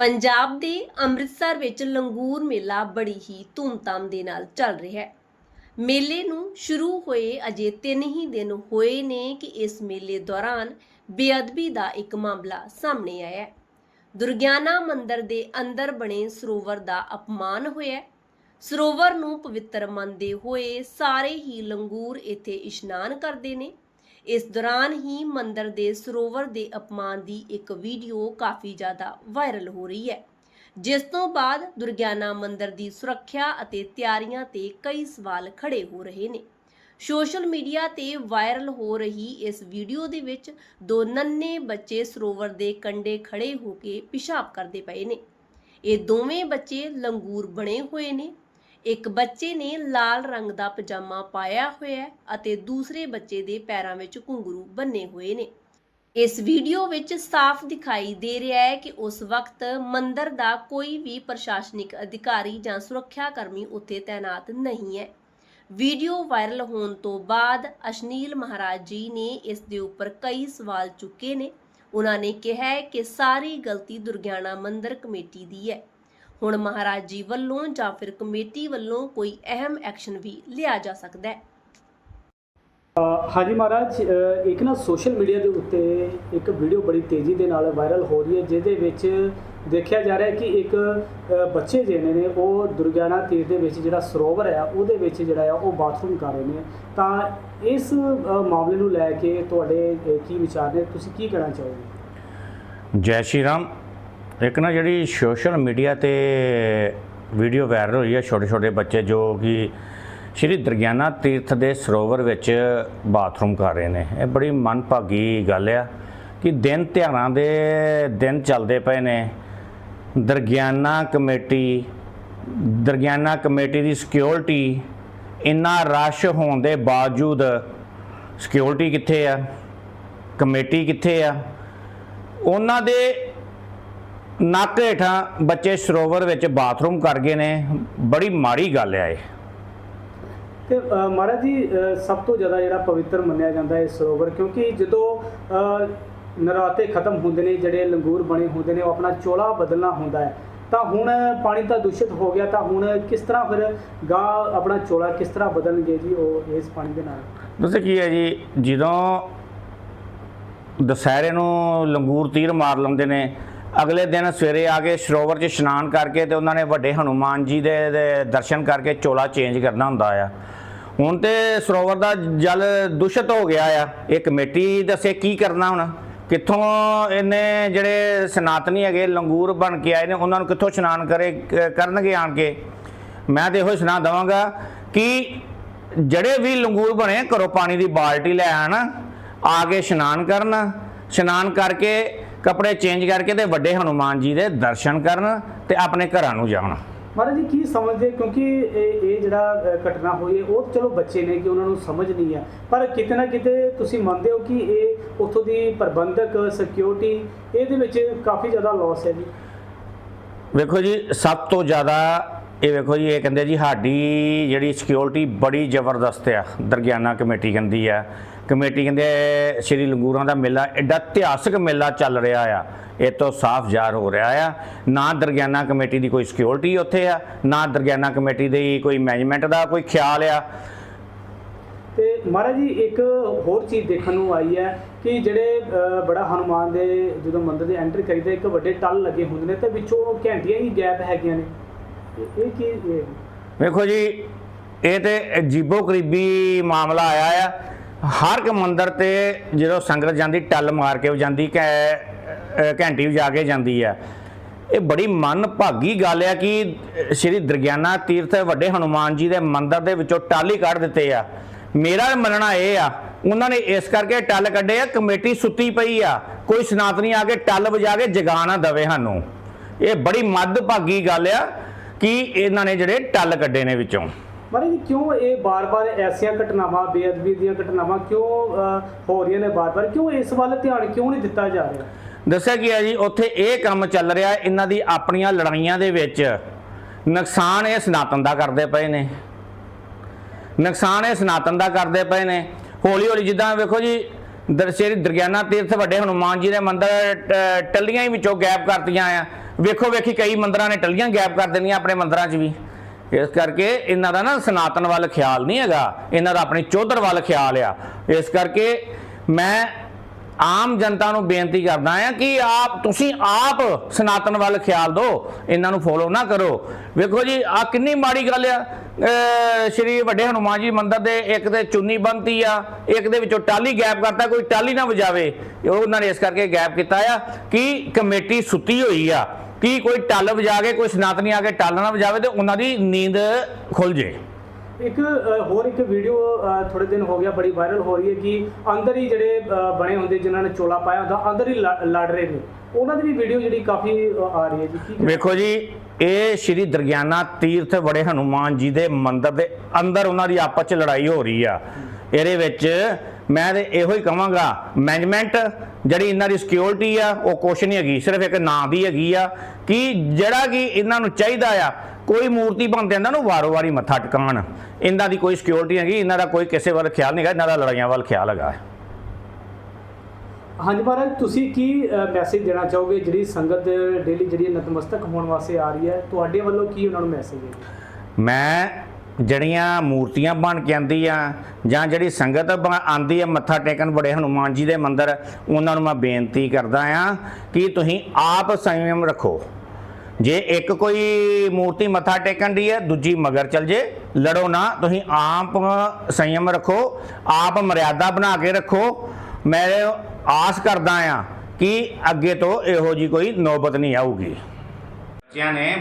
ਪੰਜਾਬ ਦੇ ਅੰਮ੍ਰਿਤਸਰ ਵਿੱਚ ਲੰਗੂਰ ਮੇਲਾ ਬੜੀ ਹੀ ਧੂਮਧਾਮ ਦੇ ਨਾਲ ਚੱਲ ਰਿਹਾ ਹੈ। ਮੇਲੇ ਨੂੰ ਸ਼ੁਰੂ ਹੋਏ ਅਜੇ 3 ਹੀ ਦਿਨ ਹੋਏ ਨੇ ਕਿ ਇਸ ਮੇਲੇ ਦੌਰਾਨ ਬੇਅਦਬੀ ਦਾ ਇੱਕ ਮਾਮਲਾ ਸਾਹਮਣੇ ਆਇਆ ਹੈ। ਦੁਰਗਿਆਨਾ ਮੰਦਿਰ ਦੇ ਅੰਦਰ ਬਣੇ ਸਰੋਵਰ ਦਾ ਅਪਮਾਨ ਹੋਇਆ ਸਰੋਵਰ ਨੂੰ ਪਵਿੱਤਰ ਮੰਨਦੇ ਹੋਏ ਸਾਰੇ ਹੀ ਲੰਗੂਰ ਇੱਥੇ ਇਸ਼ਨਾਨ ਕਰਦੇ ਨੇ। ਇਸ ਦੌਰਾਨ ਹੀ ਮੰਦਰ ਦੇ ਸਰੋਵਰ ਦੇ ਅਪਮਾਨ ਦੀ ਇੱਕ ਵੀਡੀਓ ਕਾਫੀ ਜ਼ਿਆਦਾ ਵਾਇਰਲ ਹੋ ਰਹੀ ਹੈ। ਜਿਸ ਤੋਂ ਬਾਅਦ ਦੁਰਗਿਆਨਾ ਮੰਦਰ ਦੀ ਸੁਰੱਖਿਆ ਅਤੇ ਤਿਆਰੀਆਂ ਤੇ ਕਈ ਸਵਾਲ ਖੜੇ ਹੋ ਰਹੇ ਨੇ। ਸੋਸ਼ਲ ਮੀਡੀਆ ਤੇ ਵਾਇਰਲ ਹੋ ਰਹੀ ਇਸ ਵੀਡੀਓ ਦੇ ਵਿੱਚ ਦੋ ਨੰਨੇ ਬੱਚੇ ਸਰੋਵਰ ਦੇ ਕੰਢੇ ਖੜੇ ਹੋ ਕੇ ਪਿਸ਼ਾਬ ਕਰਦੇ ਪਏ ਨੇ। ਇਹ ਦੋਵੇਂ ਬੱਚੇ ਲੰਗੂਰ ਬਣੇ ਹੋਏ ਨੇ ਇੱਕ ਬੱਚੇ ਨੇ ਲਾਲ ਰੰਗ ਦਾ ਪਜਾਮਾ ਪਾਇਆ ਹੋਇਆ ਹੈ ਅਤੇ ਦੂਸਰੇ ਬੱਚੇ ਦੇ ਪੈਰਾਂ ਵਿੱਚ ਘੁੰਗਰੂ ਬੰਨੇ ਹੋਏ ਨੇ। ਇਸ ਵੀਡੀਓ ਵਿੱਚ ਸਾਫ਼ ਦਿਖਾਈ ਦੇ ਰਿਹਾ ਹੈ ਕਿ ਉਸ ਵਕਤ ਮੰਦਰ ਦਾ ਕੋਈ ਵੀ ਪ੍ਰਸ਼ਾਸਨਿਕ ਅਧਿਕਾਰੀ ਜਾਂ ਸੁਰੱਖਿਆ ਕਰਮੀ ਉੱਥੇ ਤਾਇਨਾਤ ਨਹੀਂ ਹੈ। ਵੀਡੀਓ ਵਾਇਰਲ ਹੋਣ ਤੋਂ ਬਾਅਦ ਅਸ਼ਨੀਲ ਮਹਾਰਾਜ ਜੀ ਨੇ ਇਸ ਦੇ ਉੱਪਰ ਕਈ ਸਵਾਲ ਚੁੱਕੇ ਨੇ। ਉਹਨਾਂ ਨੇ ਕਿਹਾ ਹੈ ਕਿ ਸਾਰੀ ਗਲਤੀ ਦੁਰਗਿਆਣਾ ਮੰਦਰ ਕਮੇਟੀ ਦੀ ਹੈ। ਹੁਣ ਮਹਾਰਾਜ ਜੀ ਵੱਲੋਂ ਜਾਂ ਫਿਰ ਕਮੇਟੀ ਵੱਲੋਂ ਕੋਈ ਅਹਿਮ ਐਕਸ਼ਨ ਵੀ ਲਿਆ ਜਾ ਸਕਦਾ ਹੈ। ਹਾਂਜੀ ਮਹਾਰਾਜ ਇੱਕ ਨਾ ਸੋਸ਼ਲ ਮੀਡੀਆ ਦੇ ਉੱਤੇ ਇੱਕ ਵੀਡੀਓ ਬੜੀ ਤੇਜ਼ੀ ਦੇ ਨਾਲ ਵਾਇਰਲ ਹੋ ਰਹੀ ਹੈ ਜਿਹਦੇ ਵਿੱਚ ਦੇਖਿਆ ਜਾ ਰਿਹਾ ਹੈ ਕਿ ਇੱਕ ਬੱਚੇ ਜਿਹੜੇ ਨੇ ਉਹ ਦੁਰਗਿਆਨਾ ਤੀਰ ਦੇ ਵਿੱਚ ਜਿਹੜਾ ਸਰੋਵਰ ਹੈ ਉਹਦੇ ਵਿੱਚ ਜਿਹੜਾ ਆ ਉਹ ਬਾਥਰੂਮ ਕਰ ਰਹੇ ਨੇ। ਤਾਂ ਇਸ ਮਾਮਲੇ ਨੂੰ ਲੈ ਕੇ ਤੁਹਾਡੇ ਕੀ ਵਿਚਾਰ ਨੇ? ਤੁਸੀਂ ਕੀ ਕਹਿਣਾ ਚਾਹੋਗੇ? ਜੈ ਸ਼੍ਰੀ ਰਾਮ। ਇੱਕ ਨਾ ਜਿਹੜੀ ਸੋਸ਼ਲ ਮੀਡੀਆ ਤੇ ਵੀਡੀਓ ਵਾਇਰਲ ਹੋਈ ਹੈ ਛੋਟੇ ਛੋਟੇ ਬੱਚੇ, ਜੋ ਕਿ ਸ਼੍ਰੀ ਦਰਗਿਆਨਾ ਤੀਰਥ ਦੇ ਸਰੋਵਰ ਵਿੱਚ ਬਾਥਰੂਮ ਕਰ ਰਹੇ ਨੇ। ਇਹ ਬੜੀ ਮਨਭਾਗੀ ਗੱਲ ਆ ਕਿ ਦਿਨ ਧਿਆਨਾਂ ਦੇ ਦਿਨ ਚੱਲਦੇ ਪਏ ਨੇ। ਦਰਗਿਆਨਾ ਕਮੇਟੀ ਦਰਗਿਆਨਾ ਕਮੇਟੀ ਦੀ ਸਿਕਿਉਰਿਟੀ ਇੰਨਾ ਰਸ਼ ਹੋਣ ਦੇ ਬਾਵਜੂਦ ਸਿਕਿਉਰਿਟੀ ਕਿੱਥੇ ਆ? ਕਮੇਟੀ ਕਿੱਥੇ ਆ? ਉਹਨਾਂ ਦੇ ਨੱਕ ਹੇਠਾਂ ਬੱਚੇ ਸਰੋਵਰ ਵਿੱਚ ਬਾਥਰੂਮ ਕਰ ਗਏ ਨੇ। ਬੜੀ ਮਾੜੀ ਗੱਲ ਆ ਇਹ। ਤੇ ਅ, ਮਹਾਰਾਜ ਜੀ ਅ, ਸਭ ਤੋਂ ਜ਼ਿਆਦਾ ਜਿਹੜਾ ਪਵਿੱਤਰ ਮੰਨਿਆ ਜਾਂਦਾ ਹੈ ਇਹ ਸਰੋਵਰ ਕਿਉਂਕਿ ਜਦੋਂ ਅ, ਨਰਾਤੇ ਖਤਮ ਹੁੰਦੇ ਨੇ ਜਿਹੜੇ ਲੰਗੂਰ ਬਣੇ ਹੁੰਦੇ ਨੇ ਉਹ ਆਪਣਾ ਚੋਲਾ ਬਦਲਣਾ ਹੁੰਦਾ ਹੈ ਤਾਂ ਹੁਣ ਪਾਣੀ ਤਾਂ ਦੂਸ਼ਿਤ ਹੋ ਗਿਆ ਤਾਂ ਹੁਣ ਕਿਸ ਤਰ੍ਹਾਂ ਫਿਰ ਗਾਂ ਆਪਣਾ ਚੋਲਾ ਕਿਸ ਤਰ੍ਹਾਂ ਬਦਲਣਗੇ ਜੀ ਉਹ ਇਸ ਪਾਣੀ ਦੇ ਨਾਲ? ਦੱਸੇ ਕੀ ਹੈ ਜੀ ਜਦੋਂ ਦੁਸਹਿਰੇ ਨੂੰ ਲੰਗੂਰ ਤੀਰ ਮਾਰ ਲੈਂਦੇ ਨੇ ਅਗਲੇ ਦਿਨ ਸਵੇਰੇ ਆ ਕੇ ਸਰੋਵਰ 'ਚ ਇਸ਼ਨਾਨ ਕਰਕੇ ਤੇ ਉਹਨਾਂ ਨੇ ਵੱਡੇ ਹਨੂਮਾਨ ਜੀ ਦੇ ਦਰਸ਼ਨ ਕਰਕੇ ਚੋਲਾ ਚੇਂਜ ਕਰਨਾ ਹੁੰਦਾ ਆ। ਹੁਣ ਤੇ ਸਰੋਵਰ ਦਾ ਜਲ ਦੂਸ਼ਿਤ ਹੋ ਗਿਆ ਆ। ਇਹ ਕਮੇਟੀ ਦੱਸੇ ਕੀ ਕਰਨਾ ਹੁਣ? ਕਿੱਥੋਂ ਇਹਨੇ ਜਿਹੜੇ ਸਨਾਤਨੀ ਹੈਗੇ, ਲੰਗੂਰ ਬਣ ਕੇ ਆਏ ਨੇ, ਉਹਨਾਂ ਨੂੰ ਕਿੱਥੋਂ ਇਸ਼ਨਾਨ ਕਰੇ ਕਰਨਗੇ ਆਣ ਕੇ? ਮੈਂ ਤੇ ਇਹੋ ਹੀ ਸੁਣਾ ਦਵਾਂਗਾ ਕਿ ਜਿਹੜੇ ਵੀ ਲੰਗੂਰ ਬਣੇ, ਘਰੋਂ ਪਾਣੀ ਦੀ ਬਾਲਟੀ ਲੈ ਆਣ, ਆ ਕੇ ਇਸ਼ਨਾਨ ਕਰਨ। ਇਸ਼ਨਾਨ ਕਰਕੇ ਕੱਪੜੇ ਚੇਂਜ ਕਰਕੇ ਤੇ ਵੱਡੇ ਹਨੂਮਾਨ ਜੀ ਦੇ ਦਰਸ਼ਨ ਕਰਨ ਤੇ ਆਪਣੇ ਘਰਾਂ ਨੂੰ ਜਾਣ। ਮਹਾਰਾਜ ਜੀ ਕੀ ਸਮਝਦੇ? ਕਿਉਂਕਿ ਇਹ ਇਹ ਜਿਹੜਾ ਘਟਨਾ ਹੋਈ ਹੈ ਉਹ ਚਲੋ ਬੱਚੇ ਨੇ ਕਿ ਉਹਨਾਂ ਨੂੰ ਸਮਝ ਨਹੀਂ ਹੈ ਪਰ ਕਿਤੇ ਨਾ ਕਿਤੇ ਤੁਸੀਂ ਮੰਨਦੇ ਹੋ ਕਿ ਇਹ ਉੱਥੋਂ ਦੀ ਪ੍ਰਬੰਧਕ ਸਿਕਿਉਰਿਟੀ ਇਹਦੇ ਵਿੱਚ ਕਾਫੀ ਜ਼ਿਆਦਾ ਲਾਸ ਹੈ ਜੀ। ਵੇਖੋ ਜੀ ਸਭ ਤੋਂ ਜ਼ਿਆਦਾ ਇਹ ਵੇਖੋ ਜੀ ਇਹ ਕਹਿੰਦੇ ਜੀ ਸਾਡੀ ਜਿਹੜੀ ਸਿਕਿਉਰਿਟੀ ਬੜੀ ਜ਼ਬਰਦਸਤ ਆ ਦਰਗਿਆਨਾ ਕਮੇਟੀ ਕਹਿੰਦੀ ਆ। ਕਮੇਟੀ ਕਹਿੰਦੇ ਸ਼੍ਰੀ ਲੰਗੂਰਾਂ ਦਾ ਮੇਲਾ ਐਡਾ ਇਤਿਹਾਸਕ ਮੇਲਾ ਚੱਲ ਰਿਹਾ ਆ। ਇਹ ਤੋਂ ਸਾਫ਼ ਜ਼ਾਹਰ ਹੋ ਰਿਹਾ ਆ। ਨਾ ਦਰਗਿਆਨਾ ਕਮੇਟੀ ਦੀ ਕੋਈ ਸਿਕਿਉਰਿਟੀ ਉੱਥੇ ਆ ਨਾ ਦਰਗਿਆਨਾ ਕਮੇਟੀ ਦੀ ਕੋਈ ਮੈਨੇਜਮੈਂਟ ਦਾ ਕੋਈ ਖਿਆਲ ਆ। ਤੇ ਮਹਾਰਾਜ ਜੀ ਇੱਕ ਹੋਰ ਚੀਜ਼ ਦੇਖਣ ਨੂੰ ਆਈ ਹੈ ਕਿ ਜਿਹੜੇ ਬੜਾ ਹਨੂਮਾਨ ਦੇ ਜਦੋਂ ਮੰਦਿਰ ਦੇ ਐਂਟਰ ਕਰੀਦਾ ਇੱਕ ਵੱਡੇ ਟੱਲ ਲੱਗੇ ਹੁੰਦੇ ਨੇ ਤੇ ਵਿੱਚੋਂ ਘੰਟੀਆਂ ਹੀ ਗੈਪ ਹੈਗੀਆਂ ਨੇ। ਇਹ- ਕੀ ਵੇਖੋ ਜੀ ਇਹ ਤੇ ਅਜੀਬੋ ਕਰੀਬੀ ਮਾਮਲਾ ਆਇਆ ਆ। ਹਰ ਇੱਕ ਮੰਦਿਰ ਤੇ ਜਦੋਂ ਸੰਗਤ ਜਾਂਦੀ, ਟੱਲ ਮਾਰ ਕੇ ਉਹ ਜਾਂਦੀ ਘੈ ਘੰਟੀ ਵਜਾ ਕੇ ਜਾਂਦੀ ਆ। ਇਹ ਬੜੀ ਮਨ ਭਾਗੀ ਗੱਲ ਆ ਕਿ ਸ਼੍ਰੀ ਦਰਗਿਆਨਾ ਤੀਰਥ ਵੱਡੇ ਹਨੂਮਾਨ ਜੀ ਦੇ ਮੰਦਿਰ ਦੇ ਵਿੱਚੋਂ ਟੱਲ ਹੀ ਕੱਢ ਦਿੱਤੇ ਆ। ਮੇਰਾ ਮੰਨਣਾ ਇਹ ਆ, ਉਹਨਾਂ ਨੇ ਇਸ ਕਰਕੇ ਟੱਲ ਕੱਢੇ ਆ, ਕਮੇਟੀ ਸੁੱਤੀ ਪਈ ਆ। ਕੋਈ ਸਨਾਤਨੀ ਆ ਕੇ ਟੱਲ ਵਜਾ ਕੇ ਜਗਾ ਨਾ ਦਵੇ ਸਾਨੂੰ। ਇਹ ਬੜੀ ਮੱਧ ਭਾਗੀ ਗੱਲ ਆ ਕਿ ਇਹਨਾਂ ਨੇ ਜਿਹੜੇ ਟੱਲ ਕੱਢੇ ਨੇ ਵਿੱਚੋਂ। ਮਹਾਰਾਜ ਜੀ ਕਿਉਂ ਇਹ ਬਾਰ-ਬਾਰ ਐਸੀਆਂ ਘਟਨਾਵਾਂ, ਬੇਅਦਬੀ ਦੀਆਂ ਘਟਨਾਵਾਂ ਕਿਉਂ ਹੋ ਰਹੀਆਂ ਨੇ ਬਾਰ-ਬਾਰ? ਕਿਉਂ ਇਸ ਵੱਲ ਧਿਆਨ ਕਿਉਂ ਨਹੀਂ ਦਿੱਤਾ ਜਾ ਰਿਹਾ? ਦੱਸਿਆ ਗਿਆ ਜੀ, ਉੱਥੇ ਇਹ ਕੰਮ ਚੱਲ ਰਿਹਾ, ਇਹਨਾਂ ਦੀ ਆਪਣੀਆਂ ਲੜਾਈਆਂ ਦੇ ਵਿੱਚ ਨੁਕਸਾਨ ਇਹ ਸਨਾਤਨ ਦਾ ਕਰਦੇ ਪਏ ਨੇ। ਨੁਕਸਾਨ ਇਹ ਸਨਾਤਨ ਦਾ ਕਰਦੇ ਪਏ ਨੇ। ਹੌਲੀ ਹੌਲੀ ਜਿੱਦਾਂ ਵੇਖੋ ਜੀ ਦਰਸ਼ੇਰੀ ਦਰਗਿਆਨਾ ਤੀਰਥ ਵੱਡੇ ਹਨੂਮਾਨ ਜੀ ਦੇ ਮੰਦਰ, ਟ- ਟੱਲੀਆਂ ਹੀ ਵਿੱਚੋਂ ਗੈਪ ਕਰਤੀਆਂ ਆ। ਵੇਖੋ ਵੇਖੀ ਕਈ ਮੰਦਰਾਂ ਨੇ ਟੱਲੀਆਂ ਗੈਪ ਕਰ ਦੇਣੀਆਂ ਆਪਣੇ ਮੰਦਰਾਂ 'ਚ ਵੀ। ਇਸ ਕਰਕੇ ਇਹਨਾਂ ਦਾ ਨਾ ਸਨਾਤਨ ਵੱਲ ਖਿਆਲ ਨਹੀਂ ਹੈਗਾ, ਇਹਨਾਂ ਦਾ ਆਪਣੀ ਚੌਧਰ ਵੱਲ ਖਿਆਲ ਆ। ਇਸ ਕਰਕੇ ਮੈਂ ਆਮ ਜਨਤਾ ਨੂੰ ਬੇਨਤੀ ਕਰਦਾ ਆ ਕਿ ਆਪ, ਤੁਸੀਂ ਆਪ ਸਨਾਤਨ ਵੱਲ ਖਿਆਲ ਦਿਓ, ਇਹਨਾਂ ਨੂੰ ਫੋਲੋ ਨਾ ਕਰੋ। ਵੇਖੋ ਜੀ ਆ ਕਿੰਨੀ ਮਾੜੀ ਗੱਲ ਆ। ਸ਼੍ਰੀ ਵੱਡੇ ਹਨੂਮਾਨ ਜੀ ਮੰਦਿਰ ਦੇ ਇੱਕ ਤੇ ਚੁੰਨੀ ਬੰਨਤੀ ਆ, ਇੱਕ ਦੇ ਵਿੱਚੋਂ ਟਾਲੀ ਗੈਪ ਕਰਤਾ, ਕੋਈ ਟਾਲੀ ਨਾ ਵਜਾਵੇ। ਉਹਨਾਂ ਨੇ ਇਸ ਕਰਕੇ ਗੈਪ ਕੀਤਾ ਆ ਕਿ ਕਮੇਟੀ ਸੁੱਤੀ ਹੋਈ ਆ। ਕਿ ਕੋਈ ਟੱਲ ਵਜਾ ਕੇ ਕੋਈ ਸਨਾਤਨੀ ਆ ਕੇ ਟੱਲ ਨਾ ਵਜਾਵੇ ਤੇ ਉਹਨਾਂ ਦੀ ਨੀਂਦ ਖੁੱਲ ਜੇ। ਇੱਕ ਹੋਰ ਇੱਕ ਵੀਡੀਓ ਥੋੜੇ ਦਿਨ ਹੋ ਗਿਆ ਬੜੀ ਵਾਇਰਲ ਹੋ ਰਹੀ ਹੈ ਕਿ ਅੰਦਰ ਹੀ ਜਿਹੜੇ ਬਣੇ ਹੁੰਦੇ ਜਿਨ੍ਹਾਂ ਨੇ ਚੋਲਾ ਪਾਇਆ ਹੁੰਦਾ ਅੰਦਰ ਹੀ ਲੜ ਰਹੇ ਨੇ। ਉਹਨਾਂ ਦੀ ਵੀ ਵੀਡੀਓ ਜਿਹੜੀ ਕਾਫੀ ਆ ਰਹੀ ਹੈ ਜੀ? ਵੇਖੋ ਜੀ ਇਹ ਸ਼੍ਰੀ ਦਰਗਿਆਨਾ ਤੀਰਥ ਬੜੇ ਹਨੂਮਾਨ ਜੀ ਦੇ ਮੰਦਿਰ ਦੇ ਅੰਦਰ ਉਹਨਾਂ ਦੀ ਆਪਸ ਚ ਲੜਾਈ ਹੋ ਰਹੀ ਆ। ਇਹਦੇ ਵਿੱਚ ਮੈਂ ਤੇ ਇਹੋ ਹੀ ਕਹਾਂਗਾ ਮੈਨੇਜਮੈਂਟ ਜਿਹੜੀ ਇਹਨਾਂ ਦੀ ਸਿਕਿਉਰਿਟੀ ਆ ਉਹ ਕੁਛ ਨਹੀਂ ਹੈਗੀ ਸਿਰਫ ਇੱਕ ਨਾਂ ਦੀ ਹੈਗੀ ਆ ਕਿ ਜਿਹੜਾ ਕਿ ਇਹਨਾਂ ਨੂੰ ਚਾਹੀਦਾ ਆ ਕੋਈ ਮੂਰਤੀ ਬਣਦੇ ਇਹਨਾਂ ਨੂੰ ਵਾਰੋ-ਵਾਰੀ ਮੱਥਾ ਟਿਕਾਣ ਇਹਨਾਂ ਦੀ ਕੋਈ ਸਿਕਿਉਰਿਟੀ ਹੈਗੀ ਇਹਨਾਂ ਦਾ ਕੋਈ ਕਿਸੇ ਵੱਲ ਖਿਆਲ ਨਹੀਂ ਹੈਗਾ ਇਹਨਾਂ ਦਾ ਲੜਾਈਆਂ ਵੱਲ ਖਿਆਲ ਹੈਗਾ। ਹਾਂਜੀ ਮਹਾਰਾਜ ਤੁਸੀਂ ਕੀ ਮੈਸੇਜ ਦੇਣਾ ਚਾਹੋਗੇ? ਜਿਹੜੀ ਸੰਗਤ ਡੇਲੀ ਜਿਹੜੀ ਨਤਮਸਤਕ ਹੋਣ ਵਾਸਤੇ ਆ ਰਹੀ ਹੈ ਤੁਹਾਡੇ ਵੱਲੋਂ ਕੀ ਉਹਨਾਂ ਨੂੰ ਮੈਸੇਜ ਹੈ? ਮੈਂ ਜਿਹੜੀਆਂ ਮੂਰਤੀਆਂ ਬਣ ਕੇ ਆਂਦੀ ਆ, ਜਾਂ ਜਿਹੜੀ ਸੰਗਤ ਬ- ਆਂਦੀ ਆ, ਮੱਥਾ ਟੇਕਣ ਬੜੇ ਹਨੂਮਾਨ ਜੀ ਦੇ ਮੰਦਿਰ, ਉਹਨਾਂ ਨੂੰ ਮੈਂ ਬੇਨਤੀ ਕਰਦਾ ਆ ਕਿ ਤੁਸੀਂ ਆਪ ਸੰਯਮ ਰੱਖੋ। ਜੇ ਇੱਕ ਕੋਈ ਮੂਰਤੀ ਮੱਥਾ ਟੇਕਣ ਦੀ ਹੈ ਦੂਜੀ ਮਗਰ ਚਲ ਜੇ, ਲੜੋ ਨਾ, ਤੁਸੀਂ ਆਪ ਸੰਯਮ ਰੱਖੋ, ਆਪ ਮਰਿਆਦਾ ਬਣਾ ਕੇ ਰੱਖੋ। ਮੈਂ ਆਸ ਕਰਦਾ ਆ ਕਿ ਅੱਗੇ ਤੋਂ ਇਹੋ ਜੀ ਕੋਈ ਨੌਬਤ ਨਹੀਂ ਆਊਗੀ। ਬੱਚਿਆਂ ਨੇ